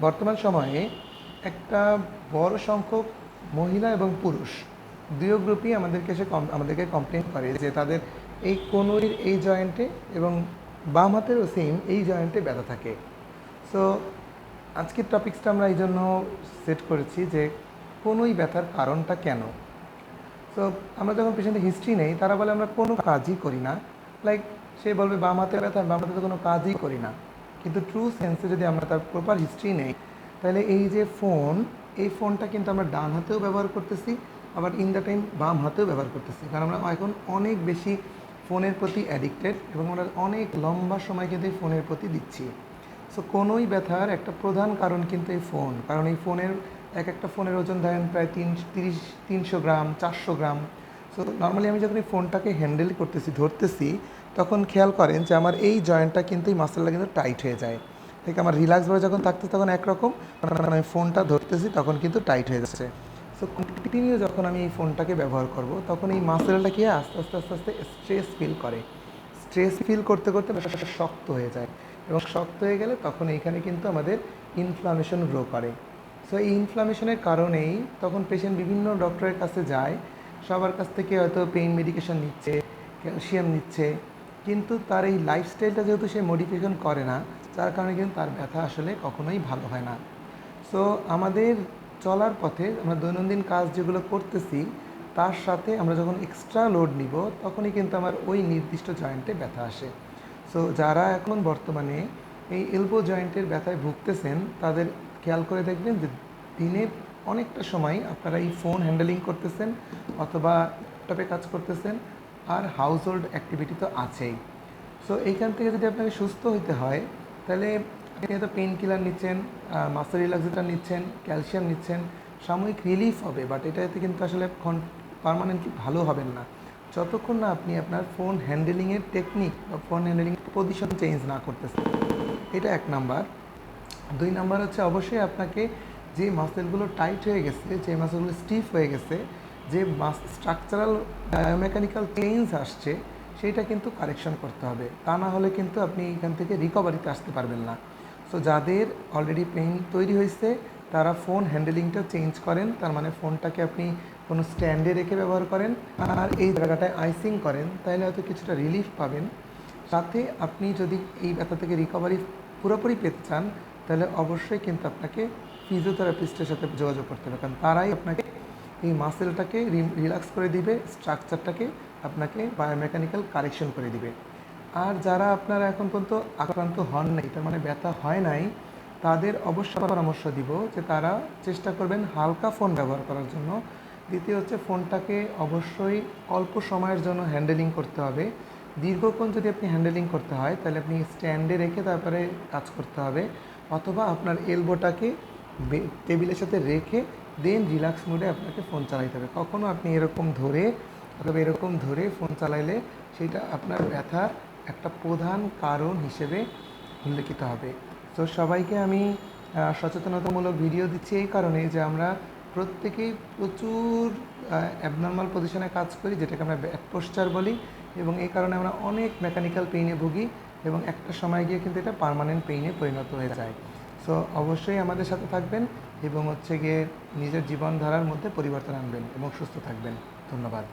বর্তমান সময়ে একটা বড় সংখ্যক মহিলা এবং পুরুষ দুই গ্রুপই আমাদেরকে এসে কম- আমাদেরকে কমপ্লেন করে যে তাদের এই কোনোর এই জয়েন্টে এবং বাম হাতেরও সেম এই জয়েন্টে ব্যথা থাকে। সো আজকের টপিক্সটা আমরা এই জন্য সেট করেছি যে কোনোই ব্যথার কারণটা কেন? সো আমরা যখন পেশেন্টের হিস্ট্রি নেই, তারা বলে আমরা কোনো কাজই করি না। লাইক সে বলবে বাম হাতে ব্যথা, বাম হাতে তো কোনো কাজই করি না। কিন্তু ট্রু সেন্সে যদি আমরা তার প্রপার হিস্ট্রি নেই, তাহলে এই যে ফোন এই ফোনটা কিন্তু আমরা ডান হাতেও ব্যবহার করতেছি, আবার ইন দ্য টাইম বাম হাতেও ব্যবহার করতেছি। কারণ আমরা এখন অনেক বেশি ফোনের প্রতি অ্যাডিক্টেড এবং আমরা অনেক লম্বা সময় কিন্তু এই ফোনের প্রতি দিচ্ছি। সো কোনোই ব্যথার একটা প্রধান কারণ কিন্তু এই ফোন কারণ এই ফোনের এক একটা ফোনের ওজন ধরেন প্রায় তিন, তিরিশ, তিনশো গ্রাম, চারশো গ্রাম। সো নর্মালি আমি যখন এই ফোনটাকে হ্যান্ডেল করতেছি, ধরতেছি তখন খেয়াল করেন যে আমার এই জয়েন্টটা কিন্তু এই মাসেলটা কিন্তু টাইট হয়ে যায়। ঠিক, আমার রিল্যাক্সভাবে যখন থাকতে তখন একরকম আমি ফোনটা ধরতেছি, তখন কিন্তু টাইট হয়ে যাচ্ছে। সো কন্টিনিউ যখন আমি এই ফোনটাকে ব্যবহার করব, তখন এই মাসেলটা কি আস্তে আস্তে আস্তে আস্তে স্ট্রেস ফিল করে। স্ট্রেস ফিল করতে করতে ব্যাপারটা শক্ত হয়ে যায় এবং শক্ত হয়ে গেলে তখন এইখানে কিন্তু আমাদের ইনফ্লামেশন গ্রো করে। সো এই ইনফ্লামেশনের কারণেই তখন পেশেন্ট বিভিন্ন ডক্টরের কাছে যায়, সবার কাছ থেকে হয়তো পেইন মেডিকেশন নিচ্ছে ক্যালসিয়াম নিচ্ছে কিন্তু তার এই লাইফস্টাইলটা যেহেতু সে মডিফিকেশন করে না যার কারণে কিন্তু তার ব্যথা আসলে কখনোই ভালো হয় না। সো আমাদের চলার পথে আমরা দৈনন্দিন কাজ যেগুলো করতেছি, তার সাথে আমরা যখন এক্সট্রা লোড নিব, তখনই কিন্তু আমার ওই নির্দিষ্ট জয়েন্টে ব্যথা আসে। সো যারা এখন বর্তমানে এই এলবো জয়েন্টের ব্যথায় ভুগতেছেন, তাদের খেয়াল করে দেখবেন যে দিনে অনেকটা সময় আপনারা এই ফোন হ্যান্ডেলিং করতেছেন, অথবা ল্যাপটপে কাজ করতেছেন আর হাউস হোল্ড অ্যাক্টিভিটি তো আছেই। সো এইখান থেকে যদি আপনাকে সুস্থ হইতে হয়, তাহলে আপনি হয়তো পেন কিলার নিচ্ছেন মাসেল রিল্যাক্সেটার নিচ্ছেন ক্যালসিয়াম নিচ্ছেন, সাময়িক রিলিফ হবে বাট এটাতে কিন্তু আসলে পারমানেন্টলি ভালো হবেন না। যতক্ষণ না আপনি আপনার ফোন হ্যান্ডেলিংয়ের টেকনিক বা ফোন হ্যান্ডেলিং পজিশন চেঞ্জ না করতেছেন। এটা এক নাম্বার। দুই নাম্বার হচ্ছে, অবশ্যই আপনাকে যে মাসেলগুলো টাইট হয়ে গেছে, যে মাসেলগুলো স্টিফ হয়ে গেছে যে মাস স্ট্রাকচারাল বায়োমেকানিক্যাল চেঞ্জ আসছে, সেইটা কিন্তু কারেকশন করতে হবে। তা না হলে কিন্তু আপনি এখান থেকে রিকভারিতে আসতে পারবেন না। সো যাদের অলরেডি পেইন তৈরি হয়েছে, তারা ফোন হ্যান্ডেলিংটা চেঞ্জ করেন। তার মানে ফোনটাকে আপনি কোনো স্ট্যান্ডে রেখে ব্যবহার করেন। আর এই জায়গাটায় আইসিং করেন, তাহলে হয়তো কিছুটা রিলিফ পাবেন। সাথে আপনি যদি এই ব্যথা থেকে রিকভারি পুরোপুরি পেতে চান, তাহলে অবশ্যই কিন্তু আপনাকে ফিজিওথেরাপিস্টের সাথে যোগাযোগ করতে হবে। কারণ তারাই আপনাকে এই মাসেলটাকে রিল্যাক্স করে দিবে স্ট্রাকচারটাকে আপনাকে বায়োমেকানিক্যাল কারেকশন করে দিবে। আর যারা আপনারা এখন পর্যন্ত আক্রান্ত হন নাই, তার মানে ব্যথা হয় নাই, তাদের অবশ্যই পরামর্শ দিব যে তারা চেষ্টা করবেন হালকা ফোন ব্যবহার করার জন্য। দ্বিতীয় হচ্ছে ফোনটাকে অবশ্যই অল্প সময়ের জন্য হ্যান্ডেলিং করতে হবে। দীর্ঘক্ষণ যদি আপনি হ্যান্ডেলিং করতে হয়, তাহলে আপনি স্ট্যান্ডে রেখে তারপরে কাজ করতে হবে। অথবা আপনার এলবোটাকে টেবিলের সাথে রেখে দেন রিল্যাক্স মোডে আপনাকে ফোন চালাইতে হবে। কখনও আপনি এরকম ধরে অথবা এরকম ধরে ফোন চালাইলে সেটা আপনার ব্যথার একটা প্রধান কারণ হিসেবে উল্লেখিত হবে। তো সবাইকে আমি সচেতনতামূলক ভিডিও দিচ্ছি এই কারণে যে আমরা প্রত্যেকেই প্রচুর অ্যাবনর্মাল পজিশনে কাজ করি, যেটাকে আমরা ব্যাক পোস্টার বলি এবং এই কারণে আমরা অনেক মেকানিক্যাল পেইনে ভুগি এবং একটা সময় গিয়ে কিন্তু এটা পার্মানেন্ট পেইনে পরিণত হয়ে যায়। সো অবশ্যই আমাদের সাথে থাকবেন। এবং হচ্ছে গিয়ে নিজের জীবনধারার মধ্যে পরিবর্তন আনবেন এবং সুস্থ থাকবেন। ধন্যবাদ।